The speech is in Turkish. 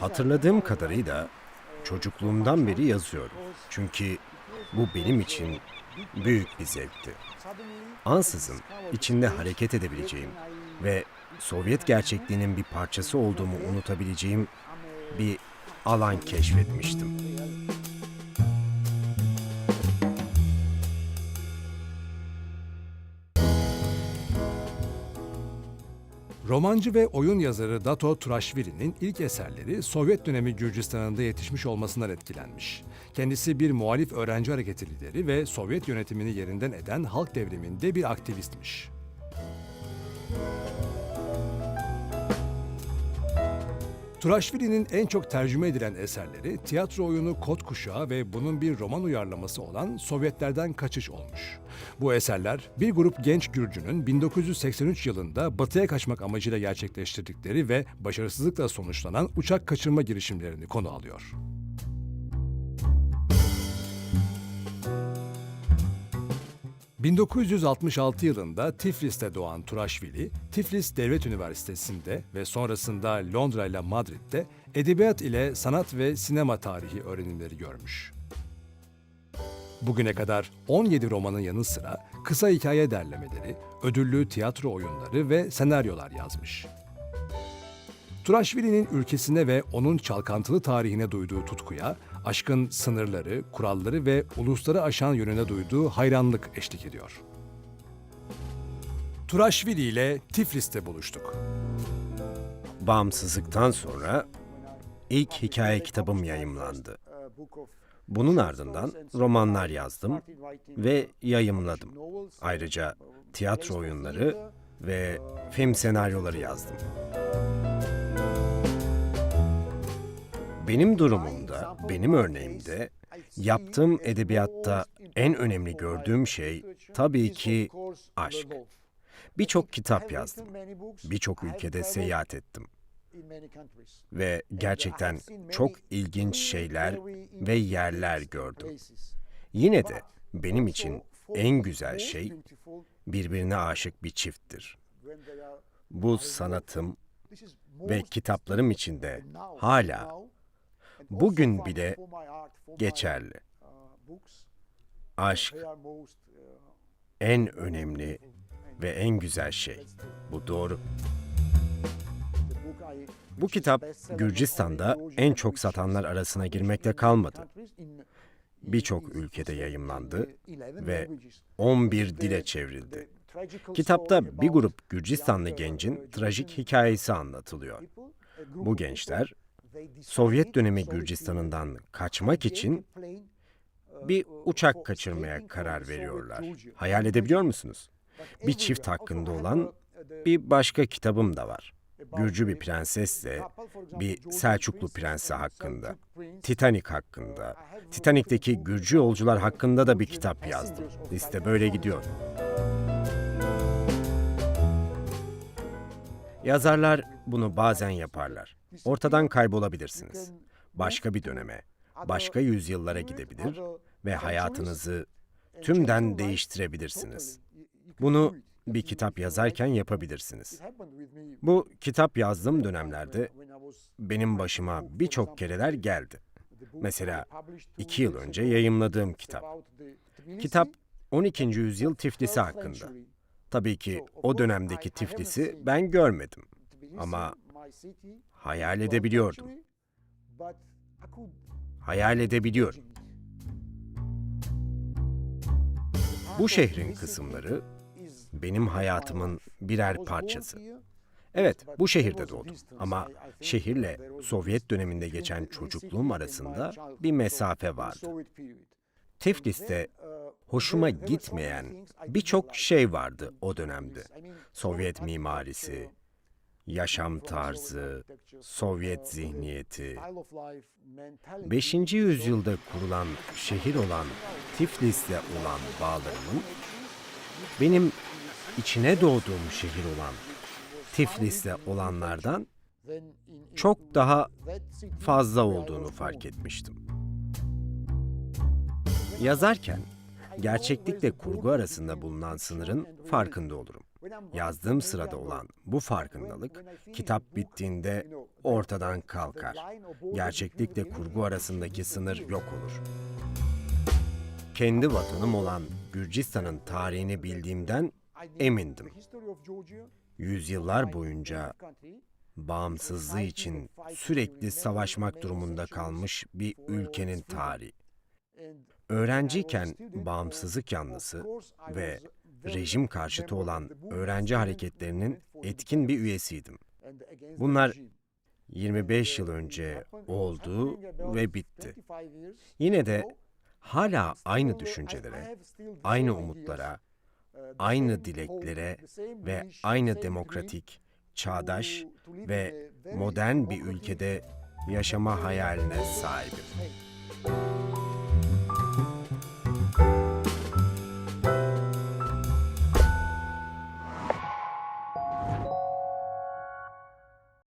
Hatırladığım kadarıyla çocukluğumdan beri yazıyorum. Çünkü bu benim için büyük bir zevkti. Ansızın içinde hareket edebileceğim ve Sovyet gerçekliğinin bir parçası olduğumu unutabileceğim bir alan keşfetmiştim. Romancı ve oyun yazarı Dato Turashvili'nin ilk eserleri Sovyet dönemi Gürcistan'ında yetişmiş olmasından etkilenmiş. Kendisi bir muhalif öğrenci hareketi lideri ve Sovyet yönetimini yerinden eden halk devriminde bir aktivistmiş. Turashvili'nin en çok tercüme edilen eserleri tiyatro oyunu Kod Kuşağı ve bunun bir roman uyarlaması olan Sovyetlerden Kaçış olmuş. Bu eserler bir grup genç Gürcü'nün 1983 yılında batıya kaçmak amacıyla gerçekleştirdikleri ve başarısızlıkla sonuçlanan uçak kaçırma girişimlerini konu alıyor. ...1966 yılında Tiflis'te doğan Turaşvili, Tiflis Devlet Üniversitesi'nde ve sonrasında Londra ile Madrid'de edebiyat ile sanat ve sinema tarihi öğrenimleri görmüş. Bugüne kadar 17 romanın yanı sıra kısa hikaye derlemeleri, ödüllü tiyatro oyunları ve senaryolar yazmış. Turaşvili'nin ülkesine ve onun çalkantılı tarihine duyduğu tutkuya, aşkın sınırları, kuralları ve ulusları aşan yönüne duyduğu hayranlık eşlik ediyor. Turaşvili ile Tiflis'te buluştuk. Bağımsızlıktan sonra ilk hikaye kitabım yayımlandı. Bunun ardından romanlar yazdım ve yayımladım. Ayrıca tiyatro oyunları ve film senaryoları yazdım. Benim durumumda, benim örneğimde yaptığım edebiyatta en önemli gördüğüm şey tabii ki aşk. Birçok kitap yazdım. Birçok ülkede seyahat ettim ve gerçekten çok ilginç şeyler ve yerler gördüm. Yine de benim için en güzel şey birbirine aşık bir çifttir. Bu sanatım ve kitaplarım içinde hala bugün bile geçerli. Aşk en önemli ve en güzel şey. Bu doğru. Bu kitap Gürcistan'da en çok satanlar arasına girmekte kalmadı. Birçok ülkede yayımlandı ve 11 dile çevrildi. Kitapta bir grup Gürcistanlı gencin trajik hikayesi anlatılıyor. Bu gençler Sovyet dönemi Gürcistan'ından kaçmak için bir uçak kaçırmaya karar veriyorlar. Hayal edebiliyor musunuz? Bir çift hakkında olan bir başka kitabım da var. Gürcü bir prensesle bir Selçuklu prensi hakkında, Titanic hakkında, Titanic'teki Gürcü yolcular hakkında da bir kitap yazdım. Liste böyle gidiyor. Yazarlar bunu bazen yaparlar. Ortadan kaybolabilirsiniz. Başka bir döneme, başka yüzyıllara gidebilir ve hayatınızı tümden değiştirebilirsiniz. Bunu bir kitap yazarken yapabilirsiniz. Bu kitap yazdığım dönemlerde benim başıma birçok kereler geldi. Mesela iki yıl önce yayımladığım kitap. Kitap 12. yüzyıl Tiflis'i hakkında. Tabii ki o dönemdeki Tiflis'i ben görmedim. Ama hayal edebiliyordum. Hayal edebiliyorum. Bu şehrin kısımları benim hayatımın birer parçası. Evet, bu şehirde doğdum ama şehirle Sovyet döneminde geçen çocukluğum arasında bir mesafe vardı. Tiflis'te hoşuma gitmeyen birçok şey vardı o dönemde. Sovyet mimarisi, yaşam tarzı, Sovyet zihniyeti. 5. yüzyılda kurulan şehir olan Tiflis'le olan bağlarımın benim içine doğduğum şehir olan Tiflis'le olanlardan çok daha fazla olduğunu fark etmiştim. Yazarken gerçeklikle kurgu arasında bulunan sınırın farkında olurum. Yazdığım sırada olan bu farkındalık kitap bittiğinde ortadan kalkar. Gerçeklikle kurgu arasındaki sınır yok olur. Kendi vatanım olan Gürcistan'ın tarihini bildiğimden emindim. Yüzyıllar boyunca bağımsızlığı için sürekli savaşmak durumunda kalmış bir ülkenin tarihi. Öğrenciyken bağımsızlık yanlısı ve rejim karşıtı olan öğrenci hareketlerinin etkin bir üyesiydim. Bunlar 25 yıl önce oldu ve bitti. Yine de hala aynı düşüncelere, aynı umutlara, aynı dileklere ve aynı demokratik, çağdaş ve modern bir ülkede yaşama hayaline sahibim.